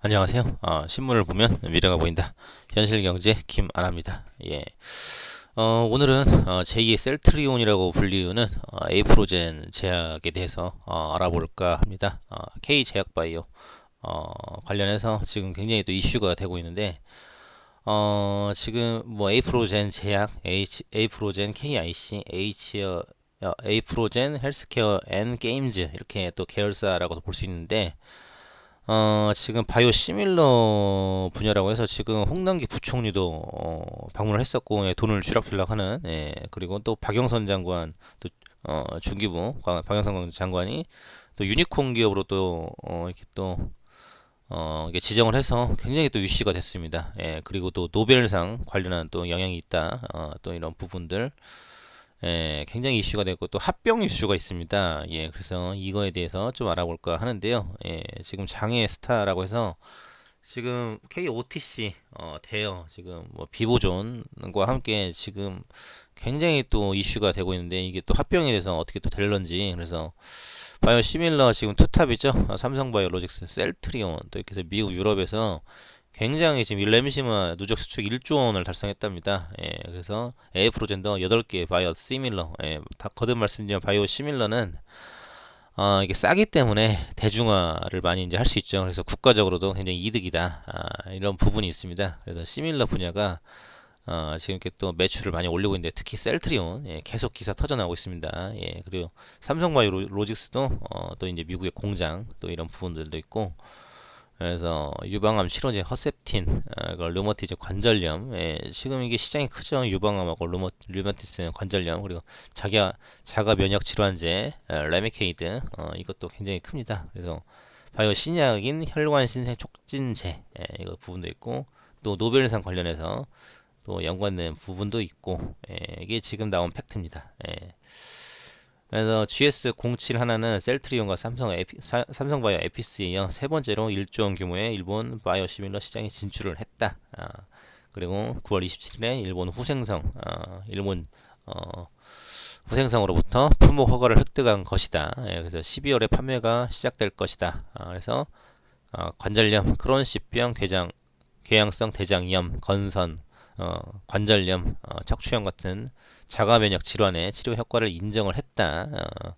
안녕하세요. 어, 신문을 보면 미래가 보인다. 현실경제 김아라입니다. 예. 어, 오늘은 어, 제2의 셀트리온이라고 불리우는 어, 에이프로젠 제약에 대해서 어, 알아볼까 합니다. 어, K제약바이오 어, 관련해서 지금 굉장히 또 이슈가 되고 있는데 어, 지금 뭐 에이프로젠 제약, H, 에이프로젠 KIC, H 어, 에이프로젠 헬스케어 앤 게임즈 이렇게 또 계열사라고도 볼 수 있는데 어, 지금 바이오 시밀러 분야라고 해서 지금 홍남기 부총리도 어, 방문을 했었고 예, 돈을 쥐락펴락 하는 예, 그리고 또 박영선 장관 또 어, 중기부 과- 박영선 장관이 또 유니콘 기업으로 또 어, 이렇게 또 어, 이게 지정을 해서 굉장히 또 이슈가 됐습니다. 예, 그리고 또 노벨상 관련한 또 영향이 있다. 어, 또 이런 부분들 예, 굉장히 이슈가 됐고 또 합병 이슈가 있습니다. 예, 그래서 이거에 대해서 좀 알아볼까 하는데요. 예, 지금 장애 스타라고 해서 지금 KOTC 어, 대여 지금 뭐 비보존과 함께 지금 굉장히 또 이슈가 되고 있는데 이게 또 합병에 대해서 어떻게 또 될런지 그래서 바이오 시밀러 지금 투탑이죠. 어, 삼성 바이오로직스, 셀트리온 또 이렇게 해서 미국 유럽에서 굉장히 지금 렘시마 누적 수출 1조 원을 달성했답니다. 예, 그래서 에이프로젠더 8개 바이오 시밀러, 예, 다 거듭 말씀드리면 바이오 시밀러는 어, 이게 싸기 때문에 대중화를 많이 이제 할 수 있죠. 그래서 국가적으로도 굉장히 이득이다. 아, 이런 부분이 있습니다. 그래서 시밀러 분야가 어, 지금 이렇게 또 매출을 많이 올리고 있는데 특히 셀트리온 예, 계속 기사 터져 나오고 있습니다. 예, 그리고 삼성바이오 로직스도 어, 또 이제 미국의 공장 또 이런 부분들도 있고 그래서 유방암 치료제 허셉틴, 어, 그 류머티즈 관절염, 예, 지금 이게 시장이 크죠. 유방암하고 류머, 류머티스 관절염 그리고 자가 자가 면역 질환제 어, 레미케이드 어, 이것도 굉장히 큽니다. 그래서 바이오 신약인 혈관 신생 촉진제 예, 이거 부분도 있고 또 노벨상 관련해서 또 연관된 부분도 있고 예, 이게 지금 나온 팩트입니다. 예. 그래서 GS07 하나는 셀트리온과 삼성 에피, 사- 삼성바이오 에피스에 이어 세 번째로 1조 원 규모의 일본 바이오 시밀러 시장에 진출을 했다. 아, 그리고 9월 27일에 일본 후생성, 아, 일본 어, 후생성으로부터 품목 허가를 획득한 것이다. 예, 그래서 12월에 판매가 시작될 것이다. 아, 그래서 어, 관절염, 크론시병, 궤장, 궤양성 대장염, 건선, 어, 관절염, 어, 척추염 같은 자가 면역 질환의 치료 효과를 인정을 했다. 어,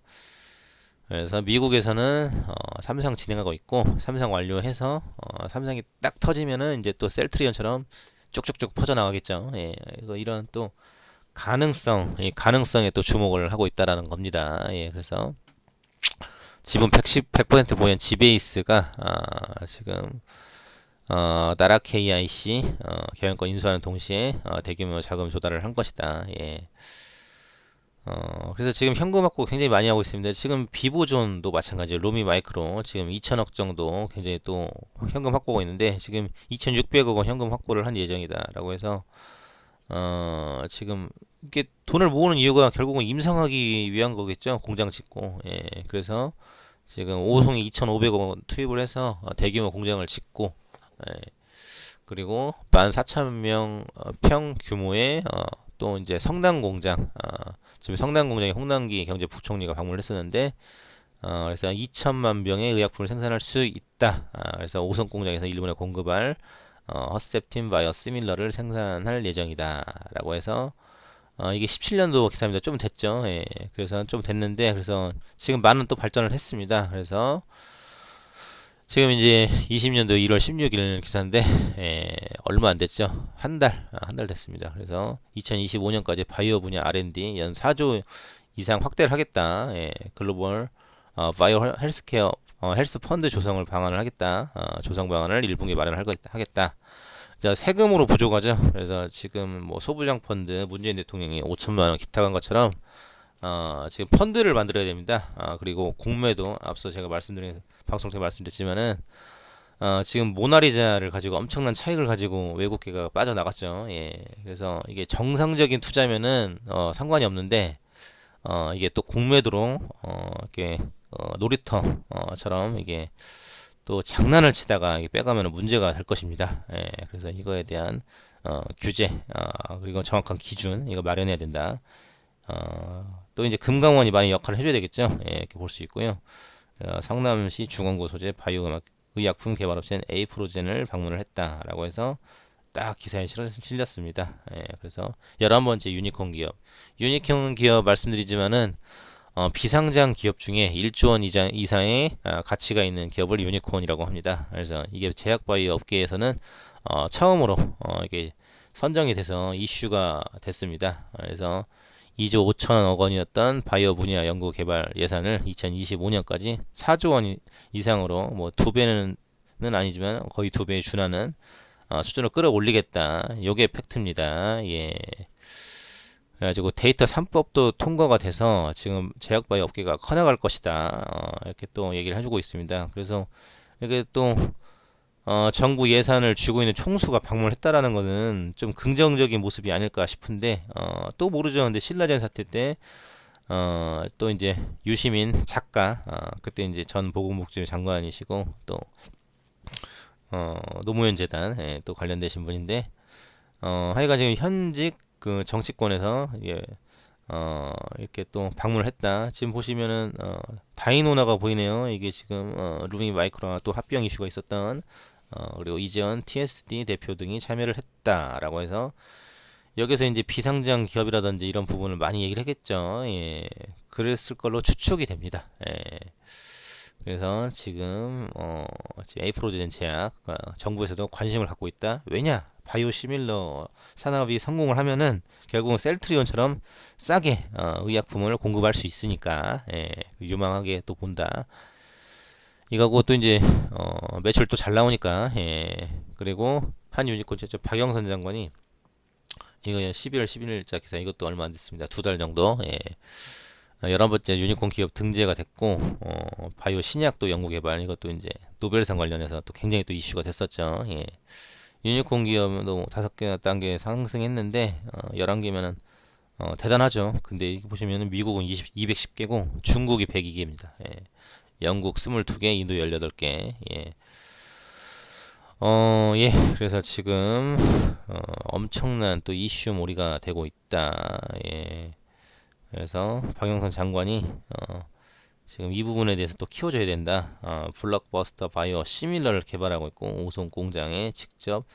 그래서 미국에서는 어, 삼성 진행하고 있고 삼성 완료해서 어, 삼성이 딱 터지면은 이제 또 셀트리온처럼 쭉쭉쭉 퍼져나가겠죠. 예, 이런 또 가능성, 이 가능성에 또 주목을 하고 있다라는 겁니다. 예, 그래서 지분 110, 100% 보유한 지베이스가 아, 지금 어, 나라 KIC 어, 경영권 인수하는 동시에 어, 대규모 자금 조달을 한 것이다. 예. 어, 그래서 지금 현금 확보 굉장히 많이 하고 있습니다. 지금 비보존도 마찬가지예요. 루미 마이크로 지금 2천억 정도 굉장히 또 현금 확보가 있는데 지금 2,600억 원 현금 확보를 한 예정이다라고 해서 어, 지금 이게 돈을 모으는 이유가 결국은 임상하기 위한 거겠죠. 공장 짓고. 예. 그래서 지금 오송이 2,500억 원 투입을 해서 어, 대규모 공장을 짓고 예. 그리고 14,000명 어, 평 규모의 어, 또 이제 성당 공장 어, 지금 성당 공장에 홍남기 경제부총리가 방문을 했었는데 어, 그래서 2천만 병의 의약품을 생산할 수 있다. 아, 그래서 오성 공장에서 일본에 공급할 어, 허셉틴 바이오 시밀러를 생산할 예정이다라고 해서 어, 이게 17년도 기사입니다. 좀 됐죠. 예. 그래서 좀 됐는데 그래서 지금 많은 또 발전을 했습니다. 그래서 지금 이제 20년도 1월 16일 기사인데 예, 얼마 안 됐죠. 한 달, 아, 한달 됐습니다. 그래서 2025년까지 바이오 분야 R&D 연 4조 이상 확대를 하겠다. 예, 글로벌 어, 바이오 헬- 헬스케어 어, 헬스 펀드 조성을 방안을 하겠다. 어, 조성 방안을 1분기 마련을 할 것- 하겠다. 자, 세금으로 부족하죠. 그래서 지금 뭐 소부장 펀드 문재인 대통령이 5천만 원 기탁한 것처럼 어, 지금 펀드를 만들어야 됩니다. 아, 그리고 공매도 앞서 제가 말씀드린 방송 때 말씀드렸지만은 어, 지금 모나리자를 가지고 엄청난 차익을 가지고 외국계가 빠져나갔죠. 예. 그래서 이게 정상적인 투자면은 어, 상관이 없는데 어, 이게 또 공매도로 어, 이렇게 어, 놀이터처럼 이게 또 장난을 치다가 빼가면 문제가 될 것입니다. 예. 그래서 이거에 대한 어, 규제 어, 그리고 정확한 기준 이거 마련해야 된다. 어, 또 이제 금강원이 많이 역할을 해줘야 되겠죠. 예, 이렇게 볼 수 있고요. 어, 성남시 중원고 소재 바이오음악 의약품 개발업체인 에이프로젠을 방문을 했다라고 해서 딱 기사에 실렸습니다. 예, 그래서 11번째 유니콘 기업. 유니콘 기업 말씀드리지만은 어, 비상장 기업 중에 1조 원 이상, 이상의 아, 가치가 있는 기업을 유니콘이라고 합니다. 그래서 이게 제약 바이오 업계에서는 어, 처음으로 어, 이게 선정이 돼서 이슈가 됐습니다. 그래서 2조 5천억 원이었던 바이오 분야 연구 개발 예산을 2025년까지 4조 원 이- 이상으로 뭐 두 배는 는 아니지만 거의 두 배에 준하는 어, 수준을 끌어올리겠다. 요게 팩트입니다. 예. 그래가지고 데이터 3법도 통과가 돼서 지금 제약바이오 업계가 커나갈 것이다. 어, 이렇게 또 얘기를 해주고 있습니다. 그래서 이게 또 어, 정부 예산을 쥐고 있는 총수가 방문했다라는 거는 좀 긍정적인 모습이 아닐까 싶은데 어, 또 모르죠. 근데 신라젠 사태 때 어, 또 이제 유시민 작가 어, 그때 이제 전 보건복지 장관이시고 또 어, 노무현 재단 예, 또 관련되신 분인데 어, 하여간 지금 현직 그 정치권에서 예, 어, 이렇게 또 방문을 했다. 지금 보시면은 어, 다이노나가 보이네요. 이게 지금 어, 루미 마이크로와 또 합병 이슈가 있었던 어, 그리고 이재원 TSD 대표 등이 참여를 했다라고 해서 여기서 이제 비상장 기업이라든지 이런 부분을 많이 얘기를 했겠죠. 예. 그랬을 걸로 추측이 됩니다. 예. 그래서 지금 어, 지금 에이프로젠 제약 어, 정부에서도 관심을 갖고 있다. 왜냐? 바이오 시밀러 산업이 성공을 하면은 결국은 셀트리온처럼 싸게 어, 의약품을 공급할 수 있으니까 예, 유망하게 또 본다. 이거고 또 이제 어, 매출도 잘 나오니까 예, 그리고 한 유니콘 저 박영선 장관이 이거 12월 11일자 기사 이것도 얼마 안 됐습니다. 두 달 정도 예. 어, 11번째 유니콘 기업 등재가 됐고 어, 바이오 신약도 연구 개발 이것도 이제 노벨상 관련해서 또 굉장히 또 이슈가 됐었죠. 예. 유니콘 기업도 다섯 개 단계 상승했는데 어, 11개면은 어, 대단하죠. 근데 보시면은 미국은 20, 210개고 중국이 102개입니다. 예. 영국 22개, 인도 18개. 예. 어, 예. 그래서 지금 어, 엄청난 또 이슈 몰이가 되고 있다. 예. 그래서 박영선 장관이 어, 지금 이 부분에 대해서 또 키워줘야 된다. 어, 블록버스터 바이오 시밀러를 개발하고 있고 오송 공장에 직접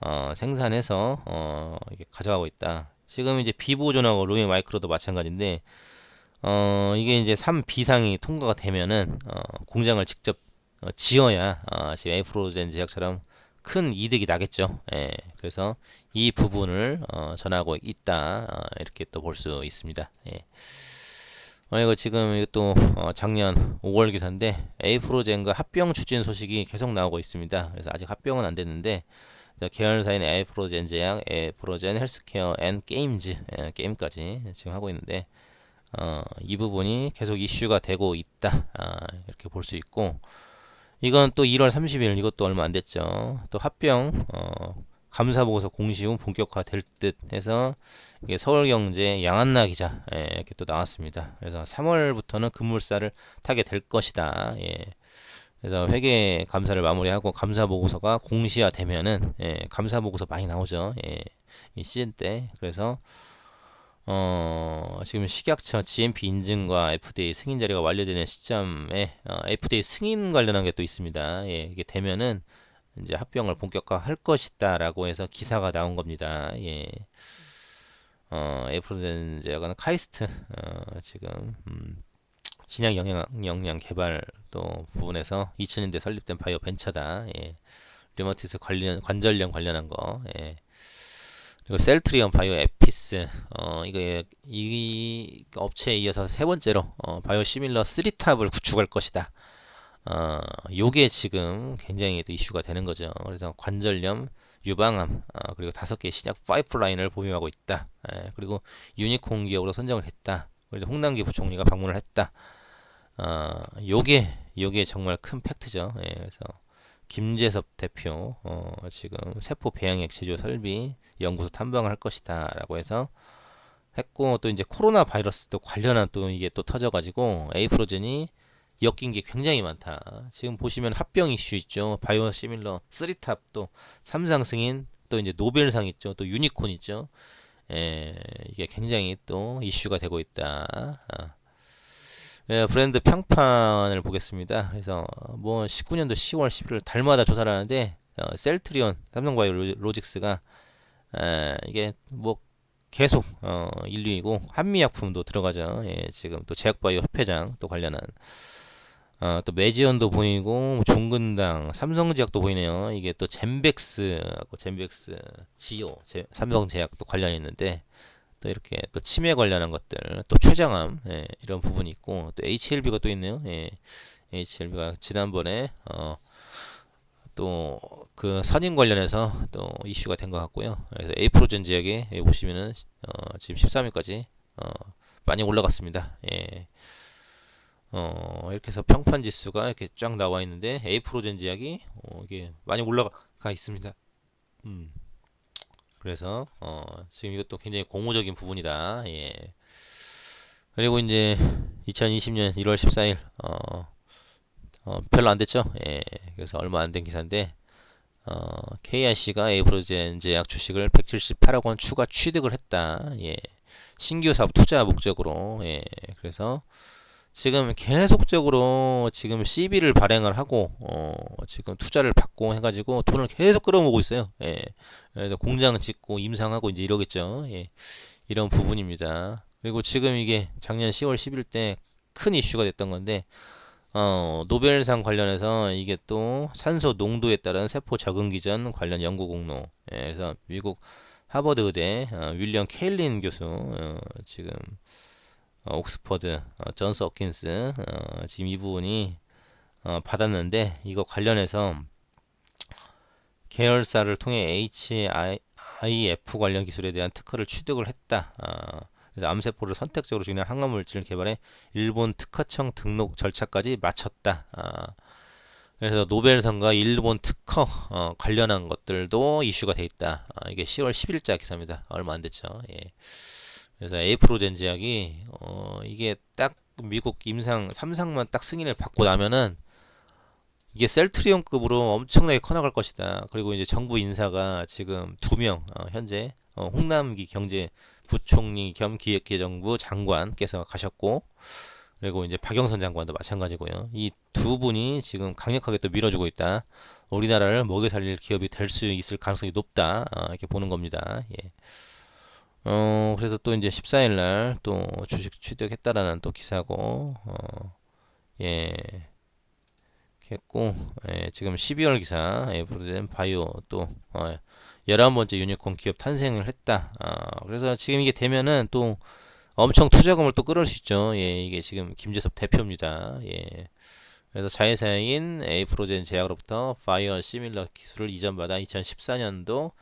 어, 생산해서 어, 가져가고 있다. 지금 이제 비보존하고 루미 마이크로도 마찬가지인데 어, 이게 이제 3비상이 통과가 되면은 어, 공장을 직접 어, 지어야 어, 지금 에이프로젠 제약처럼 큰 이득이 나겠죠. 예, 그래서 이 부분을 어, 전하고 있다. 어, 이렇게 또 볼 수 있습니다. 예. 어, 이거 지금 이것도 어, 작년 5월 기사인데 에이프로젠과 합병 추진 소식이 계속 나오고 있습니다. 그래서 아직 합병은 안 됐는데 자, 계열사인 에이프로젠 제약, 에이프로젠 헬스케어 앤 게임즈 예, 게임까지 지금 하고 있는데 어, 이 부분이 계속 이슈가 되고 있다. 아, 이렇게 볼 수 있고 이건 또 1월 30일 이것도 얼마 안 됐죠. 또 합병 어, 감사 보고서 공시 후 본격화 될 듯 해서 이게 서울경제 양한나 기자 예, 이렇게 또 나왔습니다. 그래서 3월부터는 급물살을 타게 될 것이다. 예. 그래서 회계 감사를 마무리하고 감사 보고서가 공시화 되면은 예, 감사 보고서 많이 나오죠. 예, 이 시즌 때 그래서 어, 지금 식약처 GMP 인증과 FDA 승인 자료가 완료되는 시점에 어, FDA 승인 관련한 게 또 있습니다. 예, 이게 되면은 이제 합병을 본격화할 것이다라고 해서 기사가 나온 겁니다. 예. 어, 에프로젠 제약은 카이스트 어, 지금 음, 신약 영양 영양 개발 또 부분에서 2000년대 설립된 바이오 벤처다. 예. 류마티스 관련 관절염 관련한 거. 예. 그리고 셀트리온 바이오 에피스 어 이거 이 업체에 이어서 세 번째로 어, 바이오 시밀러 3탑을 구축할 것이다. 어 요게 지금 굉장히 또 이슈가 되는 거죠. 그래서 관절염 유방암 어, 그리고 다섯 개의 신약 파이프라인을 보유하고 있다. 예, 그리고 유니콘 기업으로 선정을 했다. 그래서 홍남기 부총리가 방문을 했다. 어 요게 요게 정말 큰 팩트죠. 예, 그래서 김재섭 대표 어, 지금 세포 배양액 제조 설비 연구소 탐방을 할 것이다라고 해서 했고 또 이제 코로나 바이러스도 관련한 또 이게 또 터져가지고 에이프로젠이 엮인 게 굉장히 많다. 지금 보시면 합병 이슈 있죠. 바이오 시밀러 3탑 또 삼상 승인 또 이제 노벨상 있죠. 또 유니콘 있죠. 에, 이게 굉장히 또 이슈가 되고 있다. 아. 예, 브랜드 평판을 보겠습니다. 그래서 뭐 19년도 10월 11일 달마다 조사를 하는데 어, 셀트리온, 삼성바이오 로- 로직스가 에, 이게 뭐 계속 어, 1위이고 한미약품도 들어가죠. 예, 지금 또 제약바이오 협회장 또 관련한 어, 또 매지연도 보이고 뭐 종근당, 삼성제약도 보이네요. 이게 또 젠백스하고 젠백스 지오, 제, 삼성제약도 관련이 있는데 또 이렇게 또 치매 관련한 것들, 또 췌장암 예, 이런 부분이 있고 또 HLB가 또 있네요. 예, HLB가 지난번에 어, 또 그 선임 관련해서 또 이슈가 된 것 같고요. 그래서 에이프로젠 지역에 예, 보시면은 어, 지금 13일까지 어, 많이 올라갔습니다. 예. 어, 이렇게 해서 평판 지수가 이렇게 쫙 나와 있는데 에이프로젠 제약이 어, 이게 많이 올라가 있습니다. 음. 그래서 어, 지금 이것도 굉장히 고무적인 부분이다. 예. 그리고 이제 2020년 1월 14일 어, 어, 별로 안 됐죠. 예. 그래서 얼마 안 된 기사인데 어, KIC가 에이프로젠 제약 주식을 178억 원 추가 취득을 했다. 예. 신규 사업 투자 목적으로 예. 그래서 지금 계속적으로 지금 CB를 발행을 하고 어 지금 투자를 받고 해가지고 돈을 계속 끌어모으고 있어요. 예. 그래서 공장 짓고 임상하고 이제 이러겠죠. 예. 이런 부분입니다. 그리고 지금 이게 작년 10월 10일 때 큰 이슈가 됐던 건데 어 노벨상 관련해서 이게 또 산소 농도에 따른 세포 적응 기전 관련 연구 공로. 예. 그래서 미국 하버드 의대 어, 윌리엄 케일린 교수 어, 지금 어, 옥스퍼드 어, 존스 홉킨스 어, 지금 이 부분이 어, 받았는데 이거 관련해서 계열사를 통해 HIF 관련 기술에 대한 특허를 취득을 했다. 어, 그래서 암세포를 선택적으로 죽이는 항암물질 개발에 일본 특허청 등록 절차까지 마쳤다. 어, 그래서 노벨상과 일본 특허 어, 관련한 것들도 이슈가 돼 있다. 어, 이게 10월 10일자 기사입니다. 얼마 안 됐죠. 예. 그래서 에이프로젠 제약이 어 이게 딱 미국 임상 3상만 딱 승인을 받고 나면은 이게 셀트리온급으로 엄청나게 커나갈 것이다. 그리고 이제 정부 인사가 지금 두명 어, 현재 어, 홍남기 경제 부총리 겸 기획재정부 장관께서 가셨고 그리고 이제 박영선 장관도 마찬가지고요. 이 두 분이 지금 강력하게 또 밀어주고 있다. 우리나라를 먹여 살릴 기업이 될 수 있을 가능성이 높다. 어, 이렇게 보는 겁니다. 예. 어, 그래서 또 이제 14일 날 또 주식 취득했다라는 또 기사고, 어, 예, 했고, 예, 지금 12월 기사, 에브로젠 바이오 또, 어, 11번째 유니콘 기업 탄생을 했다. 아, 그래서 지금 이게 되면은 또 엄청 투자금을 또 끌어올 수 있죠. 예, 이게 지금 김재섭 대표입니다. 예. 그래서 자회사인 에이프로젠 제약으로부터 바이오 시밀러 기술을 이전받아 2014년도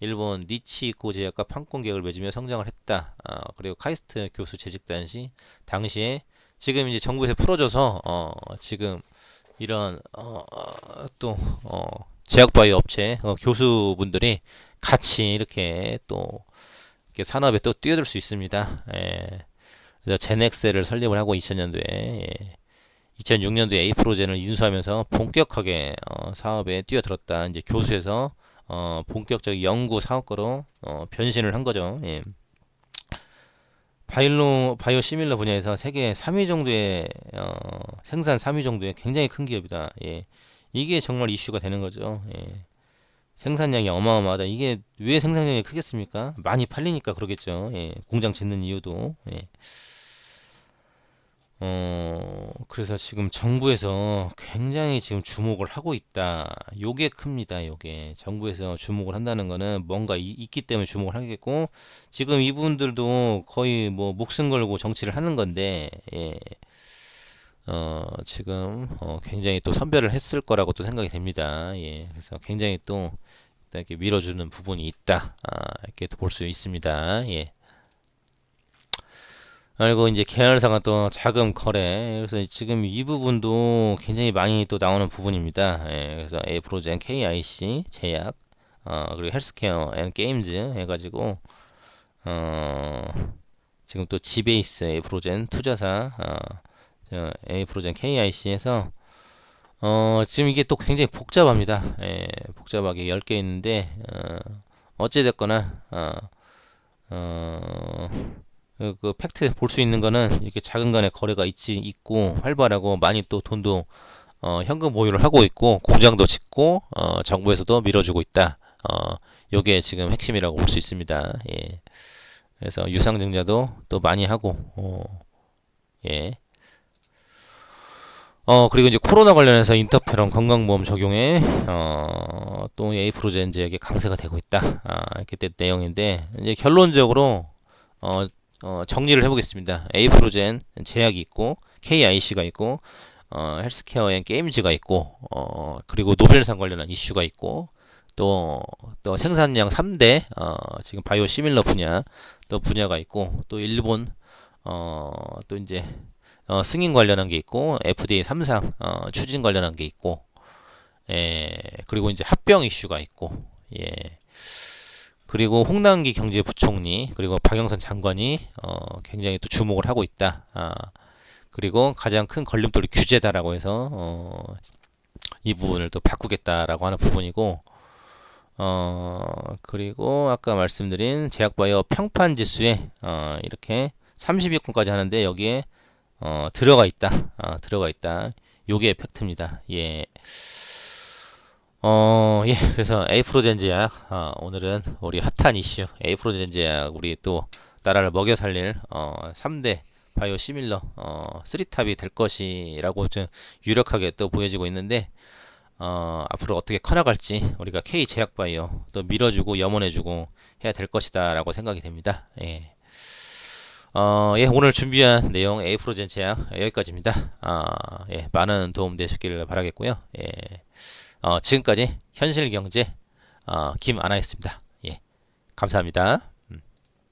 일본 니치코 제약과 판권 계약을 맺으며 성장을 했다. 아, 그리고 카이스트 교수 재직 당시 당시에 지금 이제 정부에서 풀어줘서 어, 지금 이런 어, 또 어, 제약바이오 업체 어, 교수분들이 같이 이렇게 또 이렇게 산업에 또 뛰어들 수 있습니다. 예. 그래서 제넥셀을 설립을 하고 2000년도에 예. 2006년도에 에이프로젠을 인수하면서 본격하게 어, 사업에 뛰어들었다. 이제 교수에서 어, 본격적 연구 사업가로 어, 변신을 한 거죠. 예. 바이오 바이오 시밀러 분야에서 세계 3위 정도의 어, 생산 3위 정도의 굉장히 큰 기업이다. 예. 이게 정말 이슈가 되는 거죠. 예. 생산량이 어마어마하다. 이게 왜 생산량이 크겠습니까? 많이 팔리니까 그러겠죠. 예. 공장 짓는 이유도. 예. 어, 그래서 지금 정부에서 굉장히 지금 주목을 하고 있다. 요게 큽니다. 요게. 정부에서 주목을 한다는 거는 뭔가 이, 있기 때문에 주목을 하겠고, 지금 이분들도 거의 뭐 목숨 걸고 정치를 하는 건데, 예. 어, 지금, 어, 굉장히 또 선별을 했을 거라고 또 생각이 됩니다. 예. 그래서 굉장히 또, 이렇게 밀어주는 부분이 있다. 아, 이렇게 볼 수 있습니다. 예. 그리고 이제 계열사가 또 자금 거래 그래서 지금 이 부분도 굉장히 많이 또 나오는 부분입니다. 예, 그래서 에이프로젠, KIC, 제약, 어, 그리고 헬스케어 앤 게임즈 해가지고 어, 지금 또 지베이스 에이프로젠 투자사 어, 저 에이프로젠 KIC에서 어, 지금 이게 또 굉장히 복잡합니다. 예, 복잡하게 10개 있는데 어, 어찌됐거나 어, 어, 그, 그 팩트 볼 수 있는 거는 이렇게 작은 간의 거래가 있지 있고 활발하고 많이 또 돈도 어, 현금 보유를 하고 있고 공장도 짓고 어, 정부에서도 밀어주고 있다. 어, 요게 지금 핵심이라고 볼 수 있습니다. 예. 그래서 유상증자도 또 많이 하고 어, 예. 어 그리고 이제 코로나 관련해서 인터페론 건강보험 적용에 어, 또 에이프로젠제약이 강세가 되고 있다 아, 이렇게 된 내용인데 이제 결론적으로 어, 어, 정리를 해보겠습니다. 에이프로젠 제약이 있고 KIC가 있고 어, 헬스케어 앤 게임즈가 있고 어, 그리고 노벨상 관련한 이슈가 있고 또, 또 생산량 3대 어, 지금 바이오 시밀러 분야 또 분야가 있고 또 일본 어, 또 이제 어, 승인 관련한 게 있고 FDA 3상 어, 추진 관련한 게 있고 예, 그리고 이제 합병 이슈가 있고 예. 그리고 홍남기 경제부총리 그리고 박영선 장관이 어, 굉장히 또 주목을 하고 있다. 아, 그리고 가장 큰 걸림돌이 규제다라고 해서 어, 이 부분을 또 바꾸겠다라고 하는 부분이고 어, 그리고 아까 말씀드린 제약바이오 평판 지수에 어, 이렇게 30위권까지 하는데 여기에 어, 들어가 있다. 아, 들어가 있다. 요게 팩트입니다. 예. 어, 예. 그래서 에이프로젠 제약, 어, 오늘은 우리 핫한 이슈, 에이프로젠 제약, 우리 또 나라를 먹여 살릴, 어, 3대 바이오 시밀러, 어, 3탑이 될 것이라고 좀 유력하게 또 보여지고 있는데, 어, 앞으로 어떻게 커나갈지 우리가 K 제약 바이오 또 밀어주고 염원해주고 해야 될 것이다라고 생각이 됩니다. 예. 어, 예, 오늘 준비한 내용 에이프로젠 제약 여기까지입니다. 아, 예, 많은 도움 되셨기를 바라겠고요. 예, 어, 지금까지 현실경제 어, 김아나였습니다. 예, 감사합니다.